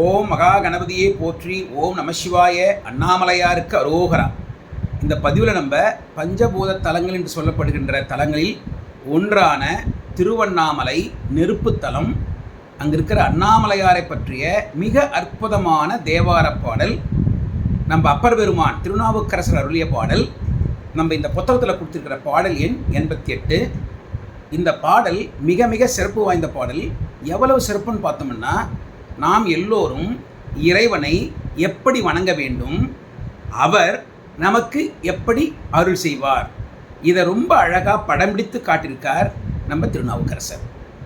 ஓம் மகா கணபதியை போற்றி ஓம் நமசிவாய அண்ணாமலையாருக்கு அரோகரா. இந்த பதிவில் நம்ம பஞ்சபூத தலங்கள் என்று சொல்லப்படுகின்ற தலங்களில் ஒன்றான திருவண்ணாமலை நெருப்புத்தலம் தலம் இருக்கிற அண்ணாமலையாரை பற்றிய மிக அற்புதமான தேவார பாடல் நம்ம அப்பர் பெருமான் திருநாவுக்கரசர் அருளிய பாடல் நம்ம இந்த புத்தகத்தில் கொடுத்துருக்கிற பாடல் எண் எண்பத்தி எட்டு இந்த பாடல் மிக மிக சிறப்பு வாய்ந்த பாடல். எவ்வளவு சிறப்புன்னு பார்த்தோம்னா நாம் எல்லோரும் இறைவனை எப்படி வணங்க வேண்டும்? அவர் நமக்கு எப்படி அருள் செய்வார்? இதை ரொம்ப அழகாக படம் பிடித்து காட்டியிருக்கார் நம்ம திருநாவுக்கரசர்.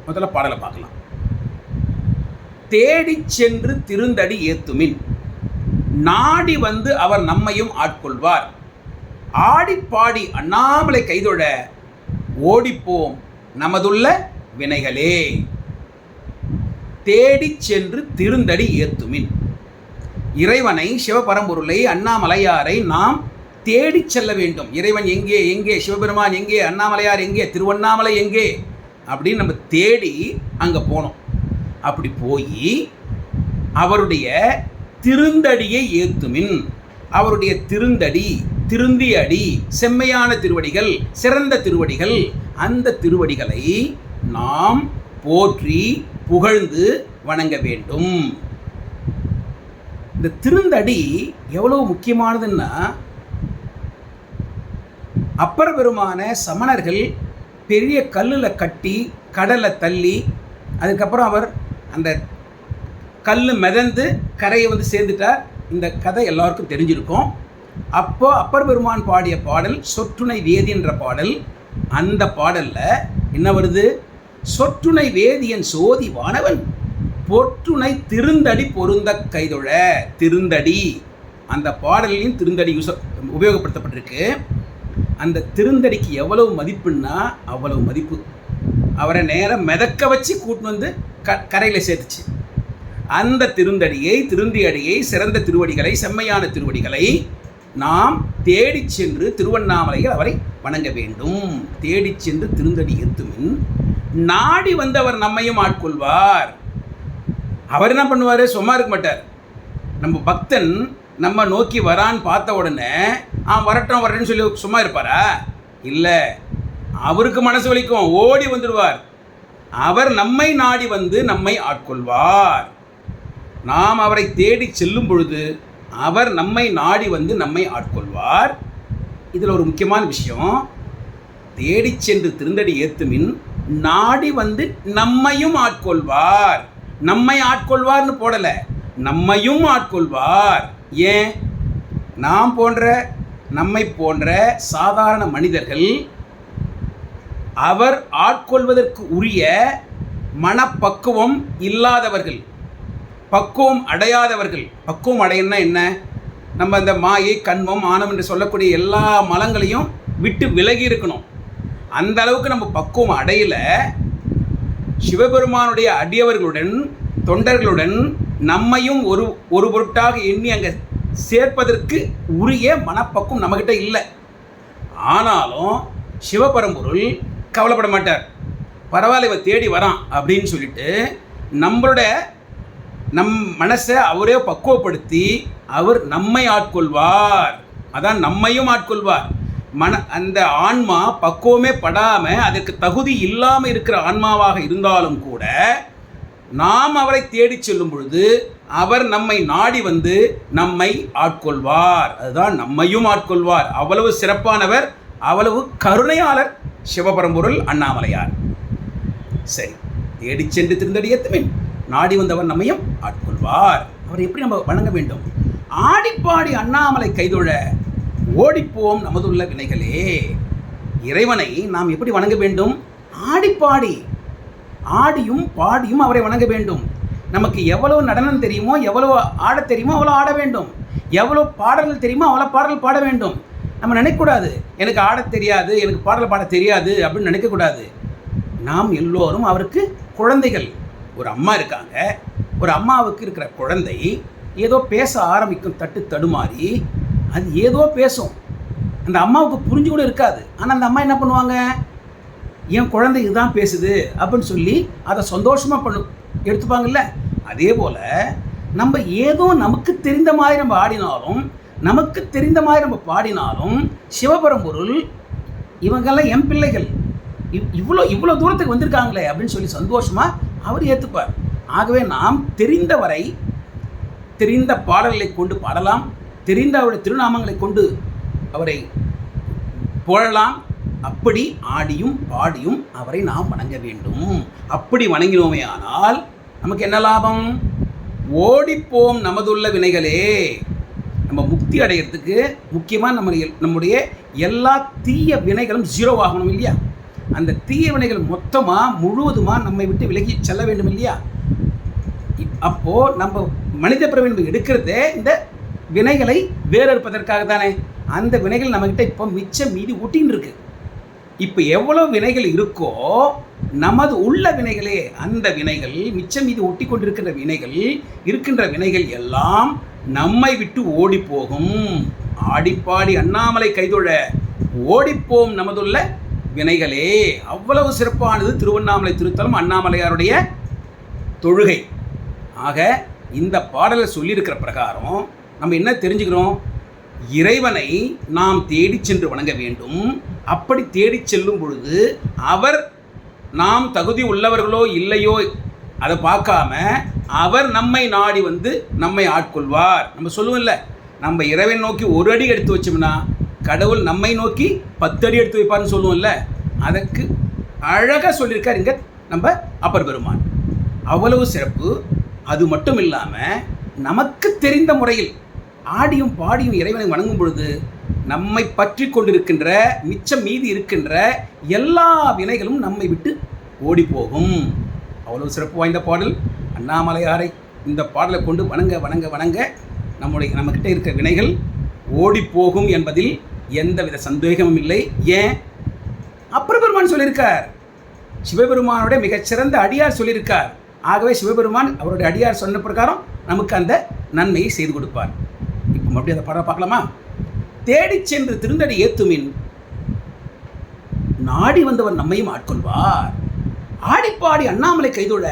முதல்ல பாடலை பார்க்கலாம். தேடிச் சென்று திருந்தடி ஏத்துமின். நாடி வந்து அவர் நம்மையும் ஆட்கொள்வார். ஆடிப்பாடி அண்ணாமலை கைதொழ ஓடிப்போம் நமதுள்ள வினைகளே. தேடி சென்று திருந்தடி ஏத்துமின் இறைவனை சிவபரம்பொருளை அண்ணாமலையாரை நாம் தேடி செல்ல வேண்டும். இறைவன் எங்கே எங்கே சிவபெருமான் எங்கே அண்ணாமலையார் எங்கே திருவண்ணாமலை எங்கே? அப்படின்னு நம்ம தேடி அங்கே போனோம். அப்படி போய் அவருடைய திருந்தடியை ஏத்துமின் அவருடைய திருந்தடி திருந்திய அடி செம்மையான திருவடிகள் சிறந்த திருவடிகள் அந்த திருவடிகளை நாம் போற்றி புகழ்ந்து வணங்க வேண்டும். இந்த திருந்தடி எவ்வளவு முக்கியமானதுன்னா அப்பர பெருமான சமணர்கள் பெரிய கல்லில் கட்டி கடலை தள்ளி அதுக்கப்புறம் அவர் அந்த கல் மிதந்து கரையை வந்து சேர்ந்துட்டார் இந்த கதை எல்லாருக்கும் தெரிஞ்சிருக்கும். அப்போ அப்பர் பெருமான் பாடிய பாடல் சொற்றுணை வேதி என்ற பாடல் அந்த பாடலில் என்ன வருது? சொற்றுணை வேதியன் சோதி வானவன் பொற்றுணை திருந்தடி பொருந்த கைதொழ திருந்தடி. அந்த பாடலையும் திருந்தடி யூஸ் உபயோகப்படுத்தப்பட்டிருக்கு. அந்த திருந்தடிக்கு எவ்வளவு மதிப்புன்னா அவ்வளவு மதிப்பு. அவரை நேரம் மிதக்க வச்சு கூட்டின்னு வந்து க கரையில் சேர்த்துச்சு. அந்த திருந்தடியை திருந்தியடியை சிறந்த திருவடிகளை செம்மையான திருவடிகளை நாம் தேடி சென்று திருவண்ணாமலையில் அவரை வணங்க வேண்டும். தேடி சென்று திருந்தடி எத்துமின் நாடி வந்து அவர் நம்மையும் ஆட்கொள்வார். அவர் என்ன பண்ணுவார்? சும்மா இருக்க மாட்டார். நம்ம பக்தன் நம்ம நோக்கி வரான்னு பார்த்த உடனே ஆ வரட்டும் வரட்டும்னு சொல்லி சும்மா இருப்பாரா? இல்லை. அவருக்கு மனசு வலிக்கும். ஓடி வந்துடுவார். அவர் நம்மை நாடி வந்து நம்மை ஆட்கொள்வார். நாம் அவரை தேடி செல்லும் பொழுது அவர் நம்மை நாடி வந்து நம்மை ஆட்கொள்வார். இதில் ஒரு முக்கியமான விஷயம். தேடி சென்று திருந்தடி ஏத்துமின் நாடி வந்து நம்மையும் ஆட்கொள்வார். நம்மை ஆட்கொள்வார்னு போடலை. நம்மையும் ஆட்கொள்வார். ஏன்? நாம் போன்ற நம்மை போன்ற சாதாரண மனிதர்கள் அவர் ஆட்கொள்வதற்கு உரிய மனப்பக்குவம் இல்லாதவர்கள் பக்குவம் அடையாதவர்கள். பக்குவம் அடையணும்னா என்ன? நம்ம இந்த மாயை கண்மம் ஆணவம் என்று சொல்லக்கூடிய எல்லா மலங்களையும் விட்டு விலகி இருக்கணும். அந்த அளவுக்கு நம்ம பக்குவம் அடையல. சிவபெருமானுடைய அடியவர்களுடன் தொண்டர்களுடன் நம்மையும் ஒரு ஒரு பொருட்டாக எண்ணி அங்கே சேர்ப்பதற்கு உரிய மனப்பக்குவம் நம்மக்கிட்ட இல்லை. ஆனாலும் சிவபரம்பொருள் கவலைப்பட மாட்டார். பரவாயில்ல இவன் தேடி வரான் அப்படின்னு சொல்லிட்டு நம்மளோட நம் மனசை அவரே பக்குவப்படுத்தி அவர் நம்மை ஆட்கொள்வார். அதான் நம்மையும் ஆட்கொள்வார். மன அந்த ஆன்மா பக்குவமே படாமல் அதற்கு தகுதி இல்லாமல் இருக்கிற ஆன்மாவாக இருந்தாலும் கூட நாம் அவரை தேடிச் செல்லும் பொழுது அவர் நம்மை நாடி வந்து நம்மை ஆட்கொள்வார். அதுதான் நம்மையும் ஆட்கொள்வார். அவ்வளவு சிறப்பானவர் அவ்வளவு கருணையாளர் சிவபரம்பொருள் அண்ணாமலையார். சரி தேடி சென்று திருந்தடியத்துமின் நாடி வந்தவர் நம்மையும் ஆட்கொள்வார். அவர் எப்படி நம்ம வணங்க வேண்டும்? ஆடிப்பாடி அண்ணாமலை கைதொழ ஓடிப்போம் நமதுள்ள வினைகளே. இறைவனை நாம் எப்படி வணங்க வேண்டும்? ஆடிப்பாடி ஆடியும் பாடியும் அவரை வணங்க வேண்டும். நமக்கு எவ்வளவு நடனம் தெரியுமோ எவ்வளவு ஆட தெரியுமோ அவ்வளோ ஆட வேண்டும். எவ்வளோ பாடல்கள் தெரியுமோ அவ்வளோ பாடல் பாட வேண்டும். நம்ம நினைக்கக்கூடாது. எனக்கு ஆடத் தெரியாது எனக்கு பாடல் பாட தெரியாது அப்படின்னு நினைக்கக்கூடாது. நாம் எல்லோரும் அவருக்கு குழந்தைகள். ஒரு அம்மா இருக்காங்க. ஒரு அம்மாவுக்கு இருக்கிற குழந்தை ஏதோ பேச ஆரம்பிக்கும் தட்டு தடுமாறி அது ஏதோ பேசும். அந்த அம்மாவுக்கு புரிஞ்சு கூட இருக்காது. ஆனால் அந்த அம்மா என்ன பண்ணுவாங்க? என் குழந்தை இதுதான் பேசுது அப்படின்னு சொல்லி அதை சந்தோஷமாக பண்ணு எடுத்துப்பாங்கல்ல? அதே போல் நம்ம ஏதோ நமக்கு தெரிந்த மாதிரி நம்ம ஆடினாலும் நமக்கு தெரிந்த மாதிரி நம்ம பாடினாலும் சிவபரம்பொருள் இவங்கெல்லாம் என் பிள்ளைகள். இவ்- இவ்வளோ இவ்வளோ தூரத்துக்கு வந்திருக்காங்களே அப்படின்னு சொல்லி சந்தோஷமாக அவர் ஏற்றுப்பார் ஆகவே நாம் தெரிந்தவரை தெரிந்த பாடல்களை கொண்டு பாடலாம். தெரிந்த அவருடைய திருநாமங்களை கொண்டு அவரை புகழலாம். அப்படி ஆடியும் பாடியும் அவரை நாம் வணங்க வேண்டும். அப்படி வணங்கினோமே ஆனால் நமக்கு என்ன லாபம்? ஓடிப்போம் நமதுள்ள வினைகளே. நம்ம முக்தி அடையிறதுக்கு முக்கியமாக நம்ம நம்முடைய எல்லா தீய வினைகளும் ஜீரோ ஆகணும் இல்லையா? அந்த தீய வினைகள் மொத்தமாக முழுவதுமாக நம்மை விட்டு விலகி செல்ல வேண்டும் இல்லையா? அப்போது நம்ம மனித பிறவி எடுக்கிறதே இந்த வினைகளை வேறறுப்பதற்காக தானே? அந்த வினைகள் நம்மக்கிட்ட இப்போ மிச்சம் மீதி ஊட்டின்னு இருக்கு. இப்போ எவ்வளோ வினைகள் இருக்கோ நமது உள்ள வினைகளே அந்த வினைகள் மிச்சம் மீது ஒட்டி கொண்டிருக்கின்ற வினைகள் இருக்கின்ற வினைகள் எல்லாம் நம்மை விட்டு ஓடி போகும் ஆடிப்பாடி அண்ணாமலை கைதொழ ஓடிப்போம் நமதுள்ள வினைகளே. அவ்வளவு சிறப்பானது திருவண்ணாமலை திருத்தலம் அண்ணாமலையாருடைய தொழுகை. ஆக இந்த பாடலை சொல்லியிருக்கிற பிரகாரம் நம்ம என்ன தெரிஞ்சுக்கிறோம்? இறைவனை நாம் தேடி சென்று வணங்க வேண்டும். அப்படி தேடி செல்லும் பொழுது அவர் நாம் தகுதி உள்ளவர்களோ இல்லையோ அதை பார்க்காம அவர் நம்மை நாடி வந்து நம்மை ஆட்கொள்வார். நம்ம சொல்லுவோம்ல நம்ம இறைவன் நோக்கி ஒரு அடி எடுத்து வச்சோம்னா கடவுள் நம்மை நோக்கி பத்து அடி எடுத்து வைப்பார்னு சொல்லுவோம்ல அதற்கு அழகாக சொல்லியிருக்கார் இங்கே நம்ம அப்பர் பெருமான். அவ்வளவு சிறப்பு. அது மட்டும் இல்லாமல் நமக்கு தெரிந்த முறையில் ஆடியும் பாடியும் இறைவனை வணங்கும் பொழுது நம்மை பற்றி கொண்டிருக்கின்ற மிச்சம் மீதி இருக்கின்ற எல்லா வினைகளும் நம்மை விட்டு ஓடி போகும் அவ்வளவு சிறப்பு வாய்ந்த பாடல். அண்ணாமலையாரை இந்த பாடலை கொண்டு வணங்க வணங்க வணங்க நம்முடைய நம்மக்கிட்ட இருக்கிற வினைகள் ஓடி போகும் என்பதில் எந்தவித சந்தேகமும் இல்லை. ஏன்? அப்புறம் பெருமான் சொல்லியிருக்கார். சிவபெருமானுடைய மிகச்சிறந்த அடியார் சொல்லியிருக்கார். ஆகவே சிவபெருமான் அவருடைய அடியார் சொன்ன பிரகாரம் நமக்கு அந்த நன்மையை செய்து கொடுப்பார். இப்போ மறுபடியும் அந்த படம் பார்க்கலாமா? தேடிச் சென்று திருந்தடி ஏத்துமின் நாடி வந்தவர் நம்மையும் ஆட்கொள்வார். ஆடிப்பாடி அண்ணாமலை கைதொழ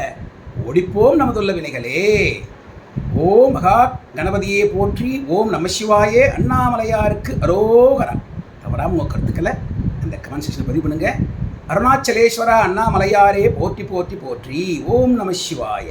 ஓடிப்போம் நமதுள்ள வினைகளே. ஓம் மகா கணபதியே போற்றி ஓம் நமசிவாயே அண்ணாமலையாருக்கு அரோகரா தவறாம உங்கள் கருத்துக்களை அந்த கமெண்ட் செக்ஷனில் பதிவு பண்ணுங்க. அருணாச்சலேஸ்வரா அண்ணாமலையாரே போற்றி போற்றி போற்றி. ஓம் நமசிவாய